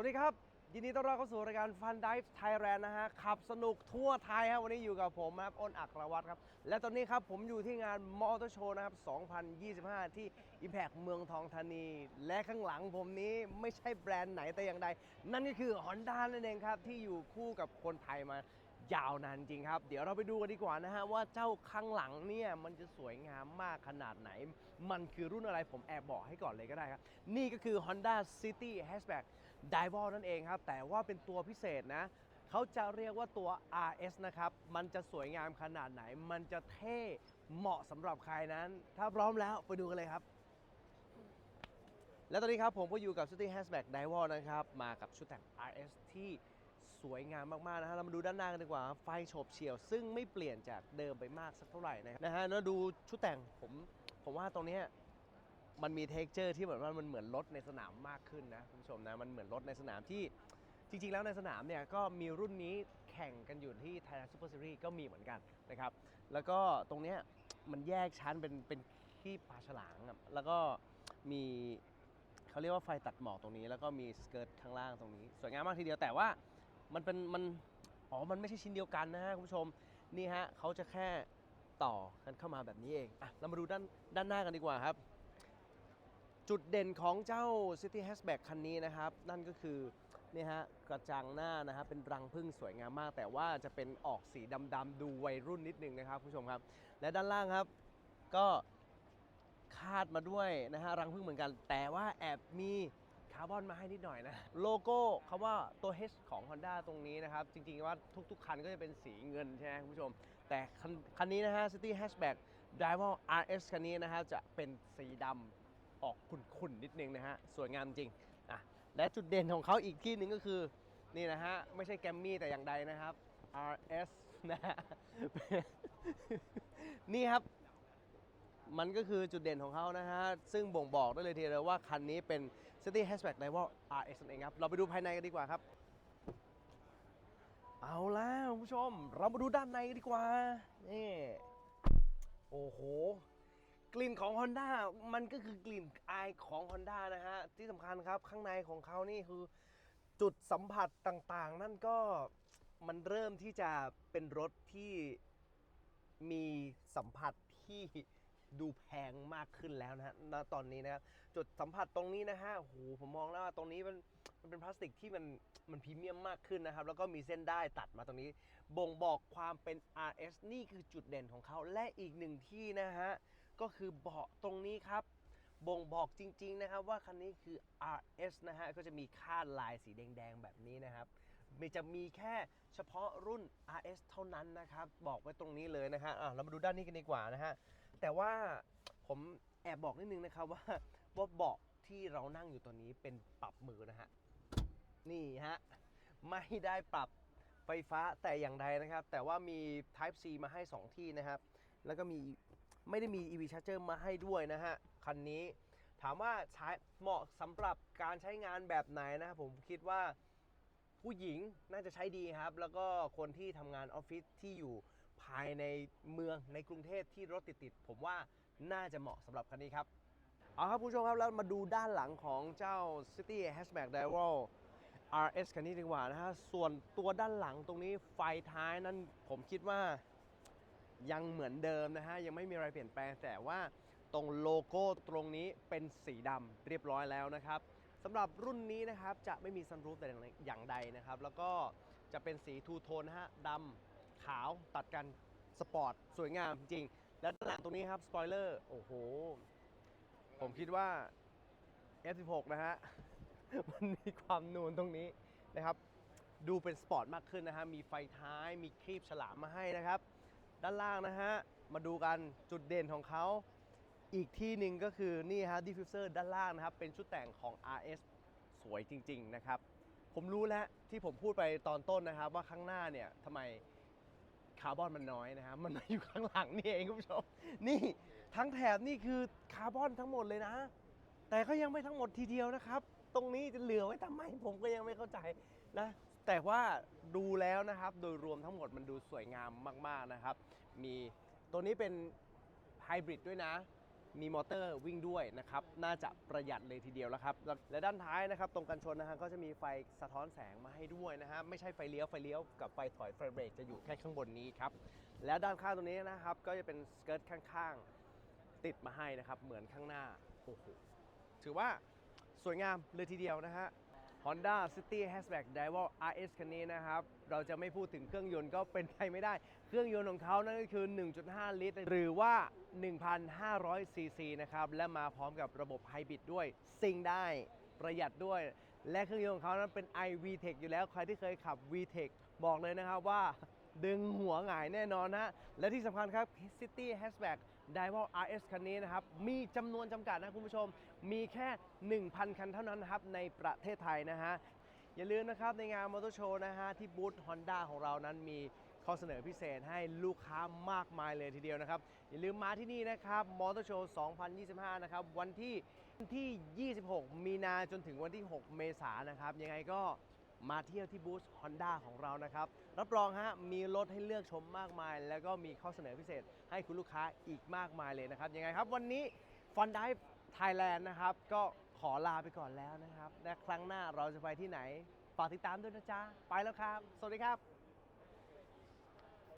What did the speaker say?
วัสดีครับ ยินดีต้อนรับเข้าสู่รายการ Fun Dive Thailand นะฮะขับสนุกทั่วไทยครับวันนี้อยู่กับผมครับอ้นอัครวัตรครับ และตอนนี้ครับผมอยู่ที่งานมอเตอร์โชว์นะครับ 2025 ที่ Impact เมืองทองธานี และข้างหลังผมนี้ไม่ใช่แบรนด์ไหนแต่อย่างใด นั่นก็คือ Honda นั่นเองครับ ที่อยู่คู่กับคนไทยมายาวนานจริงครับ เดี๋ยวเราไปดูกันดีกว่านะฮะ ว่าเจ้าข้างหลังเนี่ยมันจะสวยงามมากขนาดไหน มันคือรุ่นอะไรผมแอบบอกให้ก่อนเลยก็ได้ครับ นี่ก็คือ Honda City Hatchback d i v a l นั่นเองครับ แต่ว่าเป็นตัวพิเศษนะ เขาจะเรียกว่าตัว RS นะครับ มันจะสวยงามขนาดไหน มันจะเท่เหมาะสำหรับใครนั้น ถ้าพร้อมแล้วไปดูกันเลยครับ และตอนนี้ครับผมก็อยู่กับ City Hatchback d i v a l นะครับ มากับชุดแต่ง RS ที่สวยงามมาก ๆ นะฮะ เรามาดูด้านหน้ากันดีกว่า ไฟโฉบเฉี่ยว ซึ่งไม่เปลี่ยนจากเดิมไปมากสักเท่าไหร่นะนะฮะแล้วดูชุดแต่งผม ผมว่าตรงนี้ มันมีเท็กเจอร์ที่เหมือนว่ามันเหมือนรถในสนามมากขึ้นนะคุณผู้ชมนะมันเหมือนรถในสนามที่จริงๆ แล้วในสนามเนี่ยก็มีรุ่นนี้แข่งกันอยู่ที่ Thailand Super Series ก็มีเหมือนกันนะครับ แล้วก็ตรงเนี้ยมันแยกชั้นเป็นเป็นที่ปลาฉลามอะแล้วก็มีเขาเรียกว่าไฟตัดหมอกตรงนี้ แล้วก็มีสเกิร์ตข้างล่างตรงนี้ สวยงามมากทีเดียวแต่ว่ามันเป็นมันอ๋อ มันไม่ใช่ชิ้นเดียวกันนะฮะคุณผู้ชมนี่ฮะเขาจะแค่ต่อกันเข้ามาแบบนี้เองอะเรามาดูด้านด้านหน้ากันดีกว่าครับ จุดเด่นของเจ้า City Hatchback คันนี้นะครับ นั่นก็คือนี่ฮะกระจังหน้านะฮะเป็นรังพึ่งสวยงามมาก แต่ว่าจะเป็นออกสีดำๆดูวัยรุ่นนิดนึงนะครับคุณผู้ชมครับ และด้านล่างครับก็คาดมาด้วยนะฮะรังพึ่งเหมือนกัน แต่ว่าแอบมีคาร์บอนมาให้นิดหน่อยนะ โลโก้คำว่าตัว H ของ Honda ตรงนี้นะครับ จริงๆว่าทุกๆ คันก็จะเป็นสีเงินใช่ไหมคุณผู้ชม แต่คันนี้นะฮะ City Hatchback d i v a l RS คันนี้นะฮะจะเป็นสีดำ ออกขุ่นๆนิดนึงนะฮะสวยงามจริงอะและจุดเด่นของเขาอีกที่หนึ่งก็คือนี่นะฮะไม่ใช่แกมมี่แต่อย่างใดนะครับ RS นะฮะนี่ครับ มันก็คือจุดเด่นของเขานะฮะ ซึ่งบ่งบอกได้เลยทีเดียวว่าคันนี้เป็น City Hatchback d i v a l RS นั่นเองครับ เราไปดูภายในกันดีกว่าครับ เอาแล้วคุณผู้ชม เรามาดูด้านในกันดีกว่า นี่ โอ้โห กลิ่นของ Honda มันก็คือกลิ่นอายของ Honda นะฮะ ที่สำคัญครับข้างในของเขานี่คือจุดสัมผัสต่างๆ นั่นก็มันเริ่มที่จะเป็นรถที่มีสัมผัสที่ดูแพงมากขึ้นแล้วนะฮะณตอนนี้นะครับจุดสัมผัสตรงนี้นะฮะโอ้โหผมมองแล้วว่าตรงนี้มันมันเป็นพลาสติกที่มันมันพรีเมียมมากขึ้นนะครับ แล้วก็มีเส้นได้ตัดมาตรงนี้ บ่งบอกความเป็น RS นี่คือจุดเด่นของเขาและอีกหนึ่งที่นะฮะ ก็คือเบาะตรงนี้ครับ บ่งบอกจริงๆนะครับว่าคันนี้คือ RS นะฮะ ก็จะมีค่าดลายสีแดงๆแบบนี้นะครับมันจะมีแค่เฉพาะรุ่น RS เท่านั้นนะครับ บอกไว้ตรงนี้เลยนะฮะอะเรามาดูด้านนี้กันดีกว่านะฮะ แต่ว่าผมแอบบอกนิดนึงนะครับว่าว่าเบาะที่เรานั่งอยู่ตัวนี้เป็นปรับมือนะฮะ นี่ฮะ ไม่ได้ปรับไฟฟ้าแต่อย่างใดนะครับ แต่ว่ามี Type C มาให้ 2 ที่นะครับ แล้วก็มี ไม่ได้มี EV Charger มาให้ด้วยนะฮะ คันนี้ถามว่าใช้เหมาะสำหรับการใช้งานแบบไหนนะครับผมคิดว่าผู้หญิงน่าจะใช้ดีครับ แล้วก็คนที่ทำงานออฟฟิศที่อยู่ภายในเมืองในกรุงเทพที่รถติดๆผมว่าน่าจะเหมาะสำหรับคันนี้ครับ เอาครับผู้ชมครับ แล้วมาดูด้านหลังของเจ้า City Hatchback d i v a l RS คันนี้ดีกว่านะฮะ ส่วนตัวด้านหลังตรงนี้ไฟท้ายนั้นผมคิดว่า ยังเหมือนเดิมนะฮะยังไม่มีอะไรเปลี่ยนแปลงแต่ว่าตรงโลโก้ตรงนี้เป็นสีดำเรียบร้อยแล้วนะครับสำหรับรุ่นนี้นะครับจะไม่มีซันรูฟแต่อย่างใดนะครับ แล้วก็จะเป็นสีทูโทนนะฮะดำขาวตัดกันสปอร์ตสวยงามจริง และด้านหลังตรงนี้ครับสปอยเลอร์โอ้โห ผมคิดว่า F16 นะฮะ มันมีความนูนตรงนี้นะครับ ดูเป็นสปอร์ตมากขึ้นนะฮะ มีไฟท้ายมีครีบฉลามมาให้นะครับ ด้านล่างนะฮะ มาดูกันจุดเด่นของเขาอีกที่หนึ่งก็คือนี่ฮะดิฟฟิวเซอร์ด้านล่างนะครับ เป็นชุดแต่งของ RS สวยจริง ๆ นะครับ ผมรู้แล้วที่ผมพูดไปตอนต้นนะครับ ว่าข้างหน้าเนี่ยทำไมคาร์บอนมันน้อยนะครับมันมาอยู่ข้างหลังนี่เองคุณผู้ชมนี่ทั้งแถบนี่คือคาร์บอนทั้งหมดเลยนะ แต่ก็ยังไม่ทั้งหมดทีเดียวนะครับ ตรงนี้จะเหลือไว้ทำไมผมก็ยังไม่เข้าใจนะ แต่ว่าดูแล้วนะครับโดยรวมทั้งหมดมันดูสวยงามมาก ๆนะครับ มีตัวนี้เป็นไฮบริดด้วยนะ มีมอเตอร์วิ่งด้วยนะครับ น่าจะประหยัดเลยทีเดียวแล้วครับ และด้านท้ายนะครับ ตรงกันชนนะฮะก็จะมีไฟสะท้อนแสงมาให้ด้วยนะฮะ ไม่ใช่ไฟเลี้ยวไฟเลี้ยวกับไฟถอยไฟเบรกจะอยู่แค่ข้างบนนี้ครับ และด้านข้างตรงนี้นะครับ ก็จะเป็นสเกิร์ตข้างๆ ติดมาให้นะครับ เหมือนข้างหน้า โอ้โห ถือว่าสวยงามเลยทีเดียวนะฮะ Honda City Hatchback Dival RS คันนี้นะครับ เราจะไม่พูดถึงเครื่องยนต์ก็เป็นไปไม่ได้ เครื่องยนต์ของเขานั่นก็คือ 1.5 ลิตร หรือว่า 1,500 ซีซีนะครับ และมาพร้อมกับระบบไฮบริดด้วยซิงได้ประหยัดด้วย และเครื่องยนต์ของเขานั้นเป็น iVTEC อยู่แล้ว ใครที่เคยขับ VTEC บอกเลยนะครับว่าดึงหัวหงายแน่นอนนะและที่สำคัญครับ City Hatchback d i v a l RS คันนี้นะครับ มีจำนวนจำกัดนะคุณผู้ชม มีแค่ 1,000 คันเท่านั้นนะครับ ในประเทศไทยนะฮะ อย่าลืมนะครับ ในงานมอเตอร์โชว์นะฮะ ที่บูธ Honda ของเรานั้นมีข้อเสนอพิเศษให้ลูกค้ามากมายเลยทีเดียวนะครับ อย่าลืมมาที่นี่นะครับมอเตอร์โชว์2025 นะครับ วันที่ที่ 26 มีนาจนถึงวันที่ 6 เมษายนนะครับ ยังไงก็ มาเที่ยวที่บูธ Honda ของเรานะครับ รับรองฮะมีรถให้เลือกชมมากมาย แล้วก็มีข้อเสนอพิเศษให้คุณลูกค้าอีกมากมายเลยนะครับ ยังไงครับ วันนี้ฟอนด้าไทยแลนด์นะครับ ก็ขอลาไปก่อนแล้วนะครับและครั้งหน้าเราจะไปที่ไหนฝากติดตามด้วยนะจ๊ะ ไปแล้วครับ สวัสดีครับ